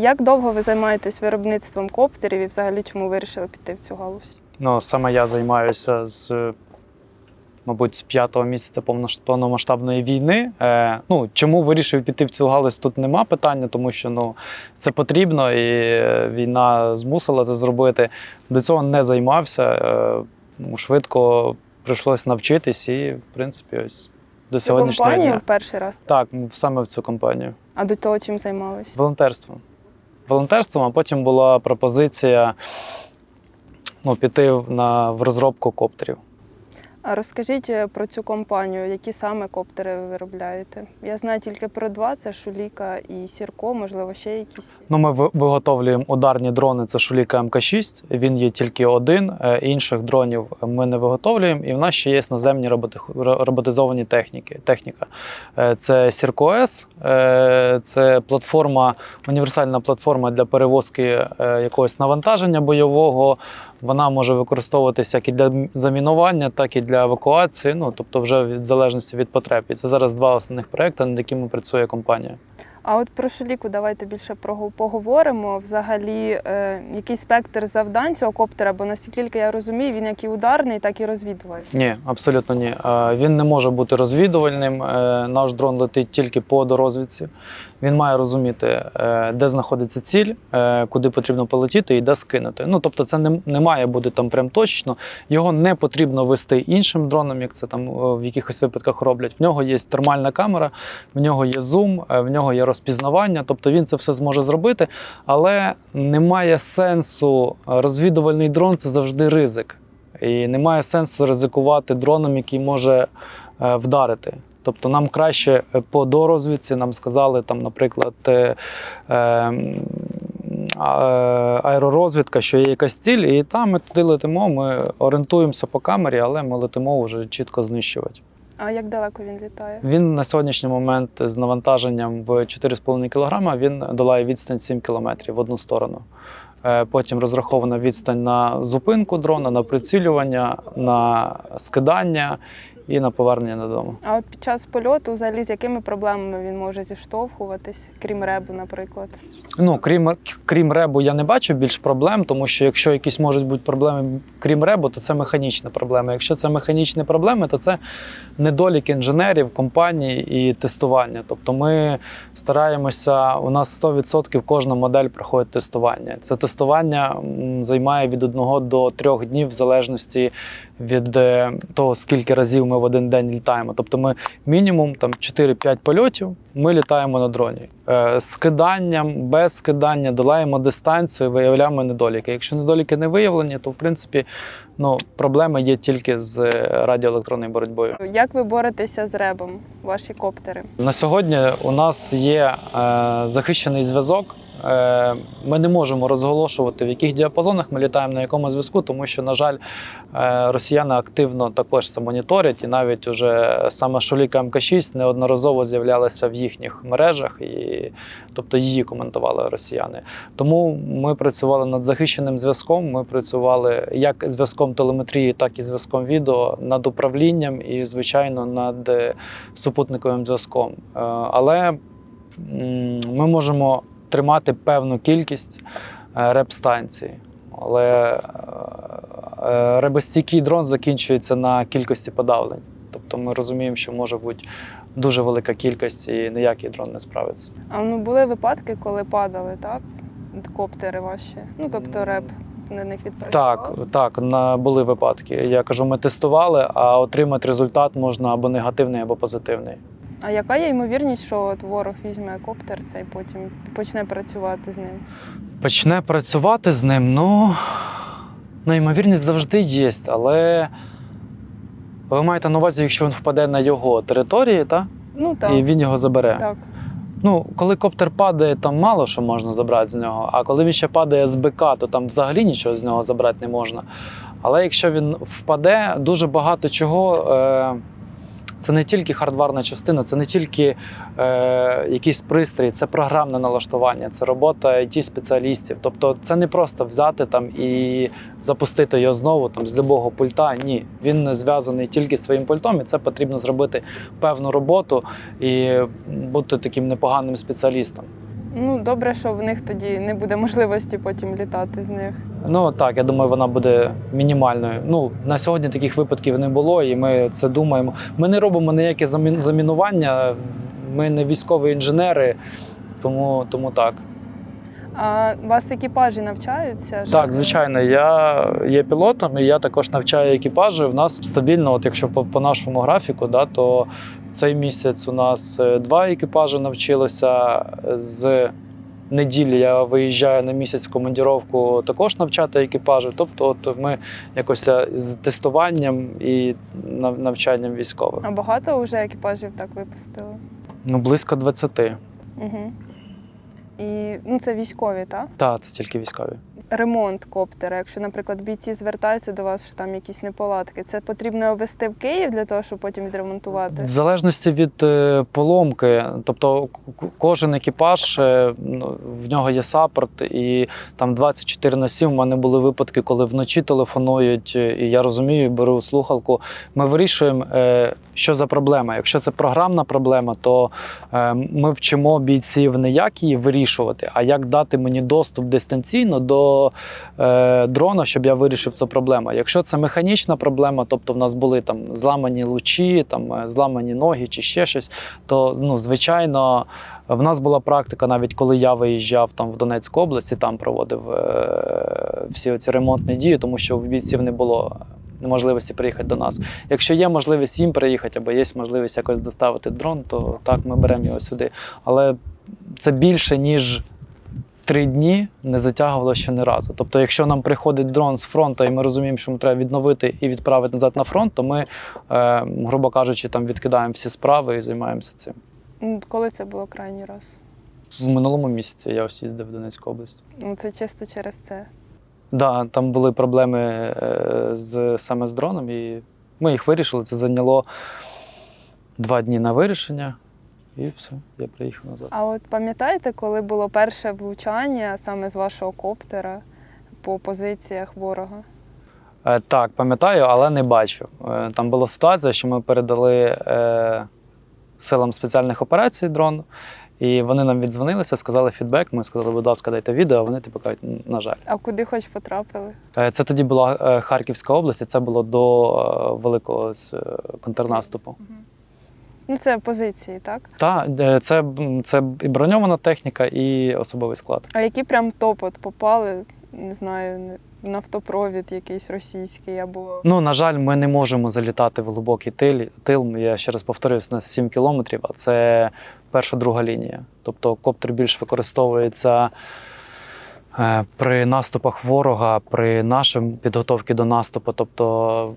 Як довго ви займаєтесь виробництвом коптерів і взагалі чому вирішили піти в цю галузь? Ну, саме я займаюся з, мабуть, з п'ятого місяця повномасштабної війни. Е, ну, чому вирішив піти в цю галузь? Тут нема питання, тому що ну, це потрібно, і е, війна змусила це зробити. До цього не займався. Е, швидко прийшлось навчитись, і, в принципі, ось до сьогоднішнього дня. в перший раз. Так, саме в цю компанію. А до того чим займались? Волонтерством. Волонтерством, а потім була пропозиція ну, піти на, в розробку коптерів. Розкажіть е, про цю компанію, які саме коптери ви виробляєте? Я знаю тільки про два: це Шуліка і Сірко, можливо, ще якісь. Ну, ми виготовлюємо ударні дрони. Це Шуліка МК6. Він є тільки один. е, Інших дронів ми не виготовлюємо. І в нас ще є наземні роботи, роботизовані техніки. Техніка. Е, Це Сірко С, це платформа, універсальна платформа для перевозки якогось навантаження бойового. Вона може використовуватися як і для замінування, так і для евакуації. Ну тобто, вже від залежності від потреб. І це зараз два основних проекти, над якими працює компанія. А от про Шуліку давайте більше поговоримо. Взагалі, е, який спектр завдань цього коптера, бо наскільки я розумію, він як і ударний, так і розвідувальний. Ні, абсолютно ні. Він не може бути розвідувальним. Е, Наш дрон летить тільки по дорозвідці. Він має розуміти, е, де знаходиться ціль, е, куди потрібно полетіти і де скинути. Ну тобто, це не, не має бути там прям точно. Його не потрібно вести іншим дроном, як це там в якихось випадках роблять. В нього є термальна камера, в нього є зум, в нього є розпізнавання. Тобто він це все зможе зробити, але немає сенсу. е, Розвідувальний дрон це завжди ризик. І немає сенсу ризикувати дроном, який може е, вдарити. Тобто нам краще е, по дорозвідці нам сказали, там, наприклад, е, е, м, а- е, аеророзвідка, що є якась ціль, і там ми туди летимо, ми орієнтуємося по камері, але ми летимо вже чітко знищувати. А як далеко він літає? Він на сьогоднішній момент з навантаженням в 4,5 кг він долає відстань 7 км в одну сторону. Е, Потім розрахована відстань на зупинку дрона, на прицілювання, на скидання і на повернення додому. А от під час польоту, взагалі, з якими проблемами він може зіштовхуватись, крім ребу, наприклад? Ну, крім, крім ребу, я не бачу більш проблем, тому що якщо якісь можуть бути проблеми, крім ребу, то це механічні проблеми. Якщо це механічні проблеми, то це недолік інженерів, компаній і тестування. Тобто ми стараємося, у нас 100% кожна модель проходить тестування. Це тестування займає від 1 до 3 днів в залежності від е, того, скільки разів ми в один день літаємо. Тобто ми мінімум там 4-5 польотів ми літаємо на дроні. Е, З киданням, без скидання долаємо дистанцію, виявляємо недоліки. Якщо недоліки не виявлені, то в принципі ну, проблеми є тільки з е, радіоелектронною боротьбою. Як ви боретеся з ребом, ваші коптери? На сьогодні у нас є е, захищений зв'язок. Е, ми не можемо розголошувати, в яких діапазонах ми літаємо на якому зв'язку, тому що, на жаль, е, росіяни активно також це моніторять, і навіть уже саме Шоліка МК6 неодноразово з'являлася в їхніх мережах, і, тобто її коментували росіяни. Тому ми працювали над захищеним зв'язком. Ми працювали як зв'язком телеметрії, так і зв'язком відео, над управлінням і, звичайно, над е, супутниковим зв'язком. Але ми можемо тримати певну кількість е, реп-станцій. Але е, е, ребостійкий дрон закінчується на кількості подавлень. Тобто ми розуміємо, що може бути дуже велика кількість і ніякий дрон не справиться. А ну були випадки, коли падали, так? Коптери ваші. Ну тобто реп на них відпрацював? Так, так, на, були випадки. Я кажу, ми тестували, а отримати результат можна або негативний, або позитивний. А яка є ймовірність, що от ворог візьме коптер цей потім почне працювати з ним? Почне працювати з ним, ну, ну ймовірність завжди є, але ви маєте на увазі, якщо він впаде на його території, та? Ну так. і він його забере. Так. Ну, коли коптер падає, там мало що можна забрати з нього. А коли він ще падає з БК, то там взагалі нічого з нього забрати не можна. Але якщо він впаде, дуже багато чого. Е- це не тільки хардварна частина, це не тільки е, якийсь пристрій, це програмне налаштування, це робота it спеціалістів. Тобто це не просто взяти там і запустити його знову там з любого пульта. Ні, він не зв'язаний тільки своїм пультом, і це потрібно зробити певну роботу і бути таким непоганим спеціалістом. Ну, добре, що в них тоді не буде можливості потім літати з них. Ну так, я думаю, вона буде мінімальною. Ну на сьогодні таких випадків не було, і ми це думаємо. Ми не робимо ніяке замінування. Ми не військові інженери, тому, тому так. А у вас екіпажі навчаються? Так, звичайно, я є пілотом, і я також навчаю екіпажі. У нас стабільно, от якщо по, по нашому графіку, да, то цей місяць у нас е, два екіпажі навчилися. З неділі я виїжджаю на місяць в командіровку також навчати екіпажі. Тобто, от ми якось е, з тестуванням і навчанням військових. А багато вже екіпажів так випустили? Ну, близько 20. Угу. І ну, це військові, так? Так, це тільки військові. Ремонт коптера. Якщо, наприклад, бійці звертаються до вас, що там якісь неполадки, це потрібно вести в Київ для того, щоб потім відремонтувати. В залежності від е, поломки, тобто кожен екіпаж, е, ну, в нього є саппорт, і там 24 на 7 у мене були випадки, коли вночі телефонують, е, і я розумію, беру слухалку. Ми вирішуємо, що за проблема. Якщо це програмна проблема, то ми вчимо бійців не як її вирішувати, а як дати мені доступ дистанційно до е, дрона, щоб я вирішив цю проблему. Якщо це механічна проблема, тобто в нас були там зламані лучі, там е, зламані ноги чи ще щось, то ну, звичайно. В нас була практика, навіть коли я виїжджав там в Донецьку область і там проводив е, всі ці ремонтні дії, тому що в бійців не було можливості приїхати до нас. Якщо є можливість їм приїхати, або є можливість якось доставити дрон, то так ми беремо його сюди. Але це більше ніж три дні не затягувало ще не разу. Тобто, якщо нам приходить дрон з фронту, і ми розуміємо, що ми треба відновити і відправити назад на фронт, то ми, е, грубо кажучи, там відкидаємо всі справи і займаємося цим. Коли це було крайній раз? В минулому місяці я ось їздив в Донецьку область. Ну, це чисто через це. Да, там були проблеми е, з саме з дроном, і ми їх вирішили. Це зайняло два дні на вирішення, і все, я приїхав назад. А от пам'ятаєте, коли було перше влучання саме з вашого коптера по позиціях ворога? Е, так, пам'ятаю, але не бачу. Е, там була ситуація, що ми передали е, силам спеціальних операцій дрон, і вони нам віддзвонилися, сказали фідбек. Ми сказали, будь ласка, дайте відео. а Вони типу кажуть, на жаль. А куди хоч потрапили? Е, Це тоді була е, Харківська область, і це було до е, великого е, контрнаступу. Ну, це позиції, так? Та е, це, це і броньована техніка, і особовий склад. А які прям топ от попали, не знаю, нафтопровід якийсь російський або. Ну на жаль, ми не можемо залітати в глибокий тил. тил. Я ще раз повторюсь, у нас 7 кілометрів, а це перша друга лінія. Тобто коптер більш використовується. Е, При наступах ворога, при нашій підготовці до наступу, тобто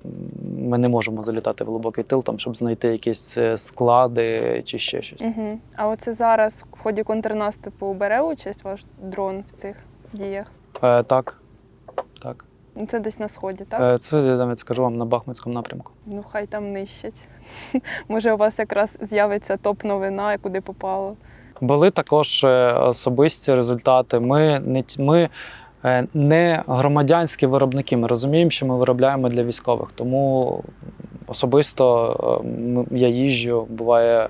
ми не можемо залітати в глибокий тил, там, щоб знайти якісь е, склади чи ще щось. Угу. А оце зараз в ході контрнаступу бере участь ваш дрон в цих діях? Е, так, так. Ну, Це десь на сході, так? Е, це я навіть скажу вам на Бахмутському напрямку. Ну, хай там нищать. Може, у вас якраз з'явиться топ-новина, куди попало. Були також е, особисті результати. Ми не ми е, не громадянські виробники. Ми розуміємо, що ми виробляємо для військових. Тому особисто е, я їжджу, буває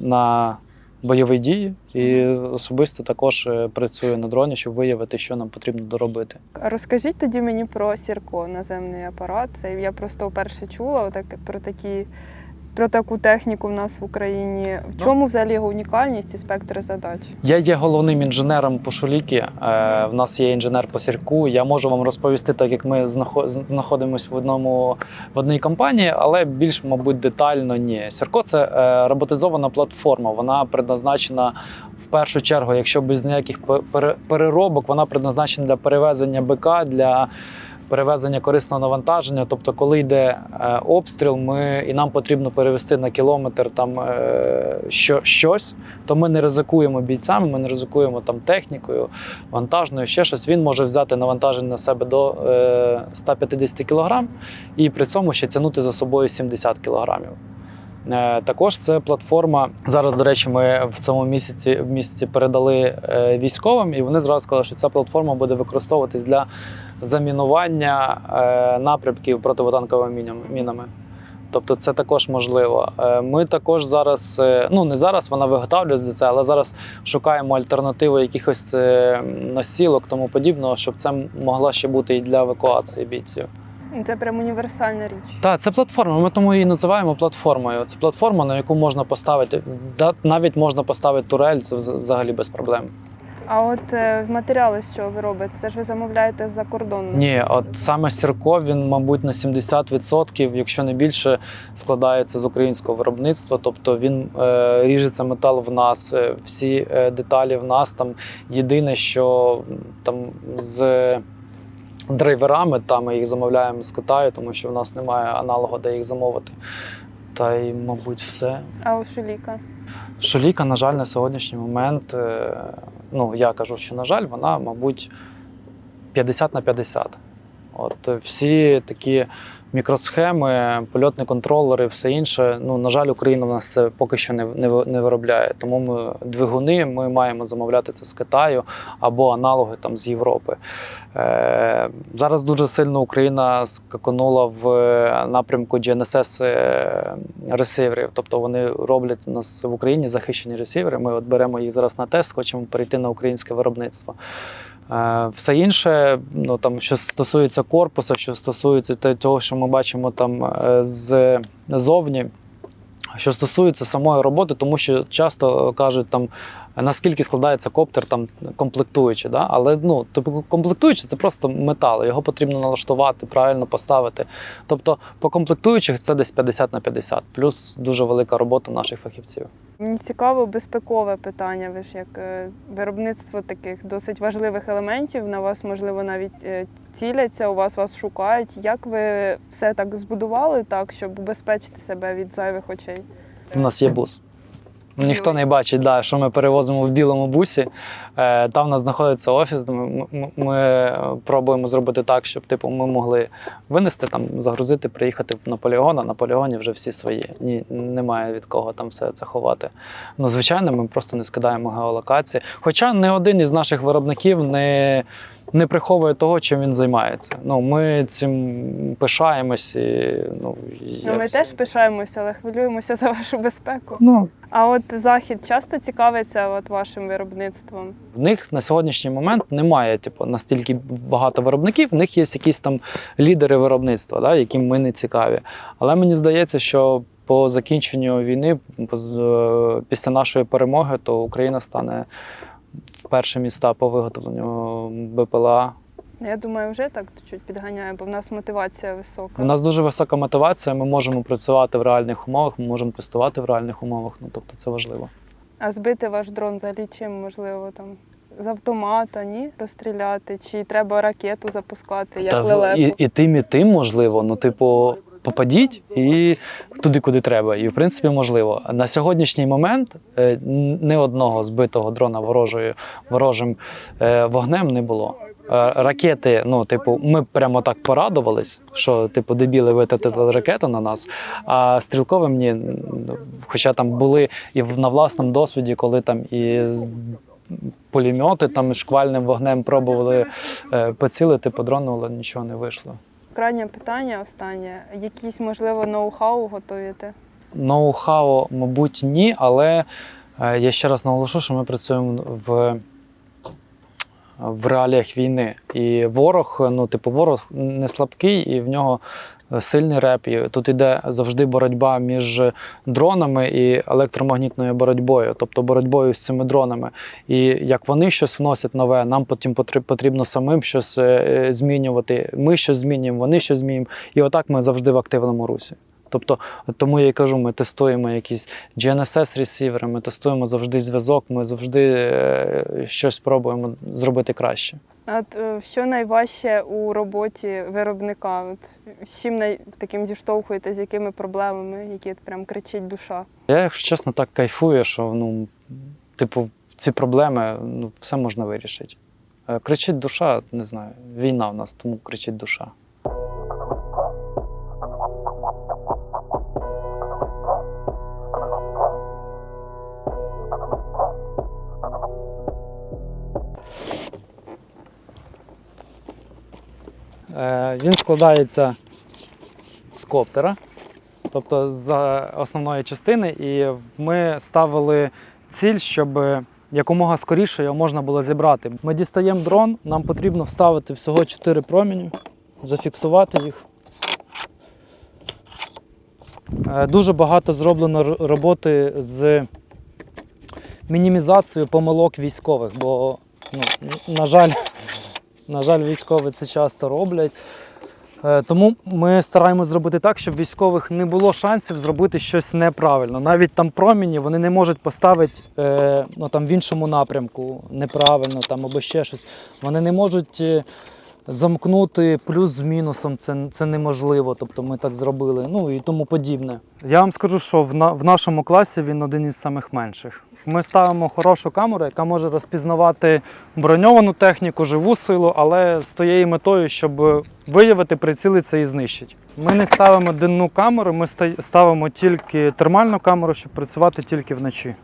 на бойові дії, і особисто також працюю на дроні, щоб виявити, що нам потрібно доробити. Розкажіть тоді мені про Сірко, наземний апарат. Це я просто вперше чула отак, про такі. Про таку техніку в нас в Україні. В чому взагалі його унікальність і спектр задач? Я є головним інженером по шуліки. Е, в нас є інженер по сірку. Я можу вам розповісти, так як ми знахо- знаходимося в одному в одній компанії, але більш, мабуть, детально ні. Сірко це е, роботизована платформа. Вона предназначена в першу чергу, якщо без ніяких пе- переробок, вона предназначена для перевезення БК для. Перевезення корисного навантаження, тобто, коли йде е, обстріл, ми і нам потрібно перевести на кілометр там е, що, щось, то ми не ризикуємо бійцями, ми не ризикуємо там технікою, вантажною, ще щось. Він може взяти навантаження на себе до е, 150 кг і при цьому ще тягнути за собою 70 кг. Е, Також це платформа. Зараз, до речі, ми в цьому місяці в місяці передали е, військовим, і вони зразу сказали, що ця платформа буде використовуватись для замінування е, напрямків противотанковими мінами. Тобто це також можливо. Е, Ми також зараз, е, ну не зараз вона виготовлюється для це, але зараз шукаємо альтернативи якихось носілок, тому подібного, щоб це могло ще бути і для евакуації бійців. Це прям універсальна річ. Так, це платформа. Ми тому її називаємо платформою. Це платформа, на яку можна поставити. Навіть можна поставити турель, це взагалі без проблем. А от е, матеріали, що ви робите, це ж ви замовляєте за кордону? Ні, от саме Сірко, він, мабуть, на 70%, якщо не більше, складається з українського виробництва. Тобто він е, ріжеться метал в нас, е, всі е, деталі в нас. Там єдине, що там з драйверами, там ми їх замовляємо з Китаю, тому що в нас немає аналогу, де їх замовити. Та й, мабуть, все. А у Шуліка? Шоліка, на жаль, на сьогоднішній момент, е, ну я кажу, що на жаль, вона, мабуть, 50 на 50. От всі такі мікросхеми, польотні контролери, все інше. Ну, на жаль, Україна в нас це поки що не, не, не виробляє. Тому ми двигуни ми маємо замовляти це з Китаю або аналоги там з Європи. Е, зараз дуже сильно Україна скаканула в е, напрямку GNSS е, ресиверів. Тобто вони роблять у нас в Україні захищені ресивери. Ми от беремо їх зараз на тест, хочемо перейти на українське виробництво. Е, Все інше, ну там що стосується корпусу, що стосується того, що ми бачимо там е, ззовні, що стосується самої роботи, тому що часто кажуть там. Наскільки складається коптер там комплектуючи, да? але ну тобто комплектуючи це просто метал, його потрібно налаштувати, правильно поставити. Тобто по комплектуючих це десь 50 на 50, плюс дуже велика робота наших фахівців. Мені цікаво безпекове питання. Ви ж як е, виробництво таких досить важливих елементів на вас, можливо, навіть е, ціляться, у вас вас шукають. Як ви все так збудували, так щоб убезпечити себе від зайвих очей? У нас є бус. Ніхто не бачить, да, що ми перевозимо в білому бусі. Е, там у нас знаходиться офіс, ми, ми, ми пробуємо зробити так, щоб типу, ми могли винести, там, загрузити, приїхати на полігон, а на полігоні вже всі свої. Ні, немає від кого там все це ховати. Ну, звичайно, ми просто не скидаємо геолокації. Хоча не один із наших виробників не. Не приховує того, чим він займається. Ну, ми цим пишаємось. І, ну, Ну, ми всі- теж пишаємося, але хвилюємося за вашу безпеку. Ну, А от захід часто цікавиться от вашим виробництвом. В них на сьогоднішній момент немає типу, настільки багато виробників, в них є якісь там лідери виробництва, да, яким ми не цікаві. Але мені здається, що по закінченню війни, е, після нашої перемоги, то Україна стане в міста по виготовленню БПЛА. Я думаю, вже так чуть підганяє, бо в нас мотивація висока. У нас дуже висока мотивація. Ми можемо працювати в реальних умовах, ми можемо тестувати в реальних умовах. Ну тобто це важливо. А збити ваш дрон взагалі чим можливо там з автомата, ні? Розстріляти, чи треба ракету запускати, як Та лелеку? і, і тим, і тим можливо. Ну, типу, попадіть і туди, куди треба. І в принципі можливо. На сьогоднішній момент е, ні одного збитого дрона ворожою ворожим е, вогнем не було. Е, Ракети, ну, типу, ми прямо так порадувались, що типу дебіли витратили ракету на нас. А стрілковим ні. Хоча там були і в- на власному досвіді, коли там і пулемети там шквальним вогнем пробували е, поцілити по дрону, але нічого не вийшло. Крайнє питання останнє. Якісь, можливо, ноу-хау готуєте? Ноу-хау, мабуть, ні, але е, я ще раз наголошу, що ми працюємо в, в реаліях війни. І ворог, ну, типу, ворог не слабкий, і в нього сильний реп. І тут іде завжди боротьба між дронами і електромагнітною боротьбою, тобто боротьбою з цими дронами. І як вони щось вносять нове, нам потім потрібно самим щось е, змінювати. Ми щось змінюємо, вони щось змінюємо. І отак ми завжди в активному русі. Тобто, тому я й кажу, ми тестуємо якісь GNSS ресівери, ми тестуємо завжди зв'язок, ми завжди е, щось пробуємо зробити краще. А е, що найважче у роботі виробника? От з чим най... таким зіштовхуєте, з якими проблемами, які от прям кричить душа? Я, якщо чесно, так кайфую, що ну, типу, ці проблеми ну, все можна вирішити. Е, Кричить душа, не знаю, війна в нас, тому кричить душа. Він складається з коптера. тобто з основної частини, і ми ставили ціль, щоб якомога скоріше його можна було зібрати. Ми дістаємо дрон, нам потрібно вставити всього 4 промені, зафіксувати їх. Е, Дуже багато зроблено роботи з мінімізацією помилок військових, бо, ну, на жаль, на жаль, військові це часто роблять. Е, Тому ми стараємося зробити так, щоб військових не було шансів зробити щось неправильно. Навіть там проміні вони не можуть поставити е, ну, там, в іншому напрямку неправильно там, або ще щось. Вони не можуть е, замкнути плюс з мінусом, це, це неможливо. Тобто ми так зробили. Ну і тому подібне. Я вам скажу, що в, на, в нашому класі він один із самих менших. Ми ставимо хорошу камеру, яка може розпізнавати броньовану техніку, живу силу, але з тією метою, щоб виявити, прицілитися і знищити. Ми не ставимо денну камеру, ми ставимо тільки термальну камеру, щоб працювати тільки вночі.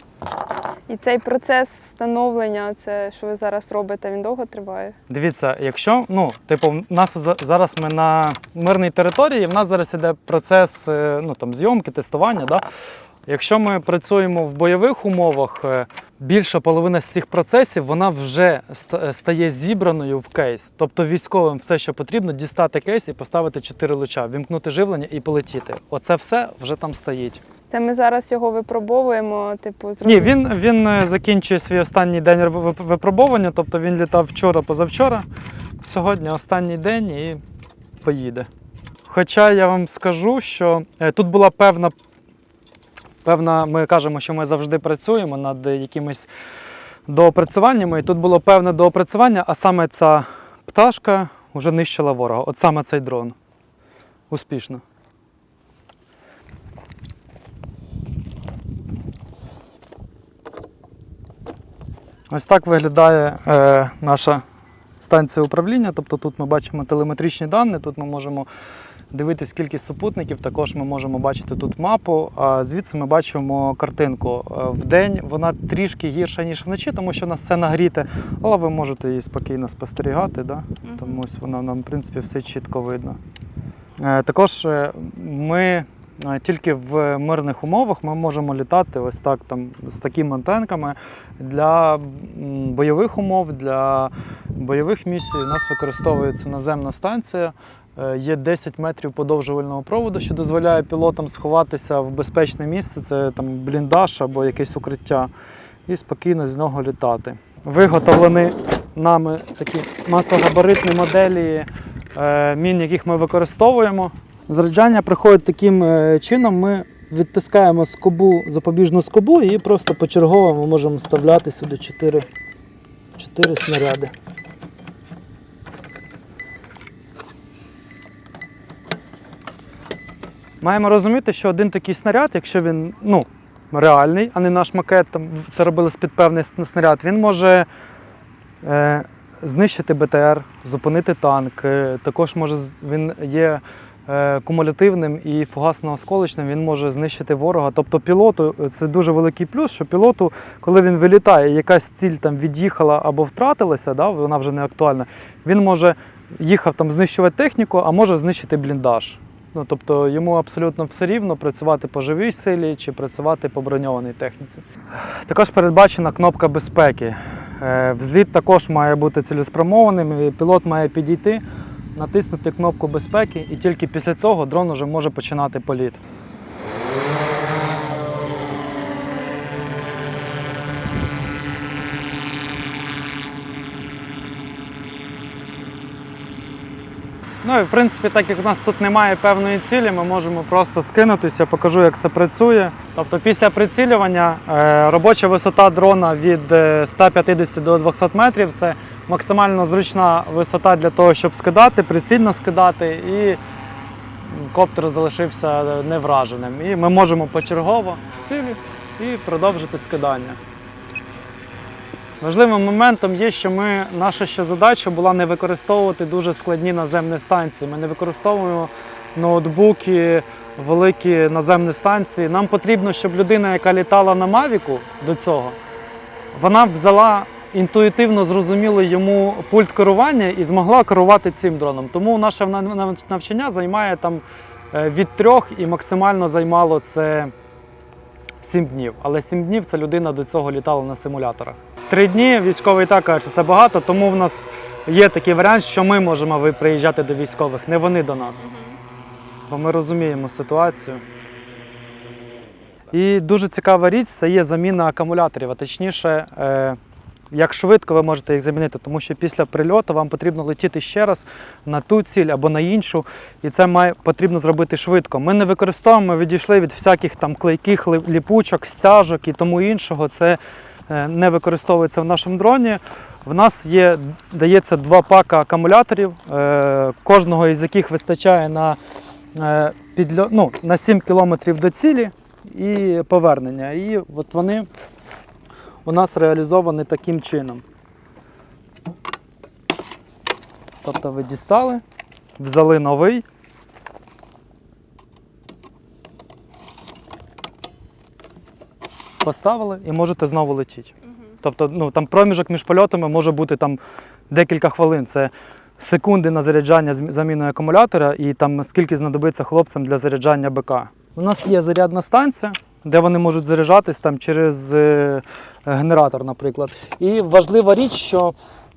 І цей процес встановлення, це що ви зараз робите, він довго триває? Дивіться, якщо ну, типу, в нас зараз ми на мирній території, в нас зараз іде процес е, ну, там, зйомки, тестування. Да? Якщо ми працюємо в бойових умовах, е, більша половина з цих процесів вона вже е, стає зібраною в кейс. Тобто військовим все, що потрібно, дістати кейс і поставити чотири луча, вімкнути живлення і полетіти. Оце все вже там стоїть. Це ми зараз його випробовуємо, типу, Ні, він, він е, закінчує свій останній день вип- випробування, тобто він літав вчора, позавчора. Сьогодні останній день і поїде. Хоча я вам скажу, що тут була певна, певна, ми кажемо, що ми завжди працюємо над якимись доопрацюваннями, і тут було певне доопрацювання, а саме ця пташка вже нищила ворога. От саме цей дрон. Успішно. Ось так виглядає е, наша станція управління. Тобто тут ми бачимо телеметричні дані, тут ми можемо дивитися кількість супутників, також ми можемо бачити тут мапу, а звідси ми бачимо картинку. Е, Вдень вона трішки гірша, ніж вночі, тому що нас все нагріте, але ви можете її спокійно спостерігати. Да? Тому ось воно нам, в принципі, все чітко видно. Е, Також е, ми тільки в мирних умовах ми можемо літати ось так там з такими антенками. Для бойових умов, для бойових місій у нас використовується наземна станція. Е, Є 10 метрів подовжувального проводу, що дозволяє пілотам сховатися в безпечне місце, це там бліндаж або якесь укриття, і спокійно з нього літати. Виготовлені нами такі масогабаритні моделі е, мін, яких ми використовуємо. Заряджання приходить таким е, чином. Ми відтискаємо скобу, запобіжну скобу і просто почергово ми можемо вставляти сюди 4, 4 снаряди. Маємо розуміти, що один такий снаряд, якщо він ну, реальний, а не наш макет, там це робили з-під певний снаряд, він може е, знищити БТР, зупинити танк. Е, також може він є е, кумулятивним і фугасно-осколочним, він може знищити ворога. Тобто пілоту це дуже великий плюс, що пілоту, коли він вилітає, якась ціль там від'їхала або втратилася, да, вона вже не актуальна, він може їхав там знищувати техніку, а може знищити бліндаж. Ну, тобто йому абсолютно все рівно працювати по живій силі чи працювати по броньованій техніці. Також передбачена кнопка безпеки. Е, Взліт також має бути цілеспрямованим. Пілот має підійти, натиснути кнопку безпеки, і тільки після цього дрон вже може починати політ. Ну і в принципі, так як у нас тут немає певної цілі, ми можемо просто скинутися, покажу, як це працює. Тобто після прицілювання е, робоча висота дрона від е, 150 до 200 метрів це максимально зручна висота для того, щоб скидати, прицільно скидати, і коптер залишився невраженим. І ми можемо почергово цілі і продовжити скидання. Важливим моментом є, що ми, наша ще задача була не використовувати дуже складні наземні станції. Ми не використовуємо ноутбуки, великі наземні станції. Нам потрібно, щоб людина, яка літала на Мавіку до цього, вона взяла інтуїтивно зрозуміло йому пульт керування і змогла керувати цим дроном. Тому наше нав- нав- навчання займає там е, від трьох і максимально займало це 7 днів. Але 7 днів це людина до цього літала на симуляторах. Три дні військовий так каже, що це багато, тому в нас є такий варіант, що ми можемо приїжджати до військових, не вони до нас. Бо ми розуміємо ситуацію. І дуже цікава річ це є заміна акумуляторів, а точніше, е, як швидко ви можете їх замінити, тому що після прильоту вам потрібно летіти ще раз на ту ціль або на іншу, і це має потрібно зробити швидко. Ми не використовуємо, відійшли від всяких там клейких ліпучок, стяжок і тому іншого. Це не використовується в нашому дроні. В нас є, дається два пака акумуляторів, е, кожного із яких вистачає на, е, підльо, ну, на 7 кілометрів до цілі і повернення. І от вони у нас реалізовані таким чином. Тобто ви дістали, взяли новий. Поставили і можете знову летіти. Тобто ну, там проміжок між польотами може бути там декілька хвилин. Це секунди на заряджання заміною акумулятора і там скільки знадобиться хлопцям для заряджання БК. У нас є зарядна станція, де вони можуть заряджатись там через е, генератор, наприклад. І важлива річ, що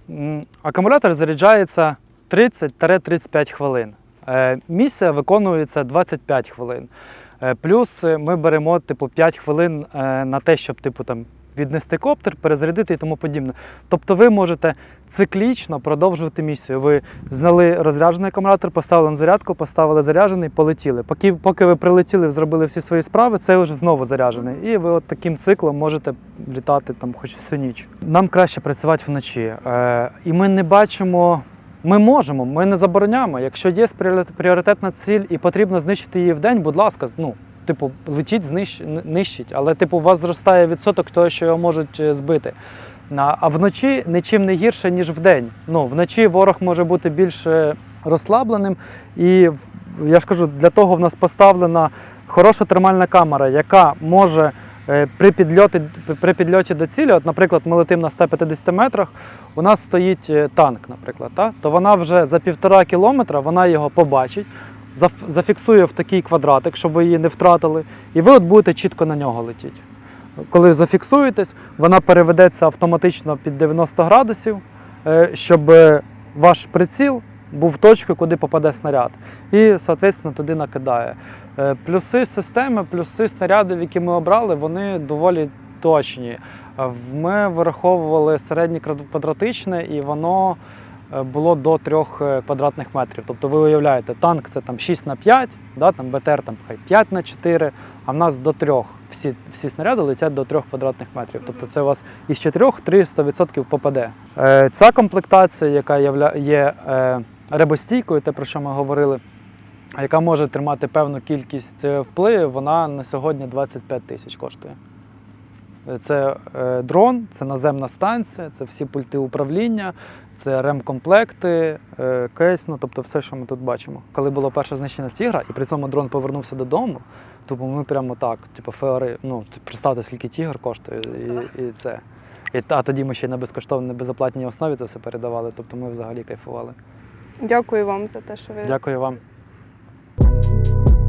м, акумулятор заряджається 30-35 хвилин. Е, Місія виконується 25 хвилин. Е, Плюс е, ми беремо типу 5 хвилин е, на те, щоб типу там віднести коптер, перезарядити і тому подібне. Тобто ви можете циклічно продовжувати місію. Ви зняли розряджений акумулятор, поставили на зарядку, поставили заряджений, полетіли. Поки, поки ви прилетіли, зробили всі свої справи, це вже знову заряджений. І ви от таким циклом можете літати там хоч всю ніч. Нам краще працювати вночі. Е, і ми не бачимо. Ми можемо, ми не забороняємо. Якщо є пріоритет- пріоритетна ціль і потрібно знищити її в день, будь ласка, ну, типу, летіть, знищ, нищить. Але типу, у вас зростає відсоток того, що його можуть е, збити. А вночі нічим не гірше, ніж вдень. Ну, вночі ворог може бути більш е, розслабленим. І я ж кажу, для того в нас поставлена хороша термальна камера, яка може при підльоті, при підльоті до цілі, от, наприклад, ми летимо на 150 метрах, у нас стоїть е, танк, наприклад, та? то вона вже за півтора кілометра вона його побачить, зафіксує в такий квадратик, щоб ви її не втратили, і ви от будете чітко на нього летіти. Коли зафіксуєтесь, вона переведеться автоматично під 90 градусів, е, щоб е, ваш приціл був точкою, куди попаде снаряд. І, соответственно, туди накидає. Е, Плюси системи, плюси снарядів, які ми обрали, вони доволі точні. Е, Ми вираховували середнє квад- квадратичне, і воно е, було до 3 квадратних метрів. Тобто ви уявляєте, танк це там 6 на 5, да, там БТР там хай 5 на 4, а в нас до 3. Всі, всі снаряди летять до 3 квадратних метрів. Тобто це у вас із 4 3 100% попаде. Е, ця комплектація, яка є ребостійкою, те про що ми говорили, яка може тримати певну кількість е, впливів, вона на сьогодні 25 тисяч коштує. Це е, дрон, це наземна станція, це всі пульти управління, це ремкомплекти, е, кейс, ну тобто все, що ми тут бачимо. Коли було перше знищення тігра, і при цьому дрон повернувся додому, то ми прямо так, типу, феори, ну представте, скільки тігр коштує, і, і це. І, а тоді ми ще й на безкоштовній, на безоплатній основі це все передавали, тобто ми взагалі кайфували. Дякую вам за те, що ви Дякую вам. Thank you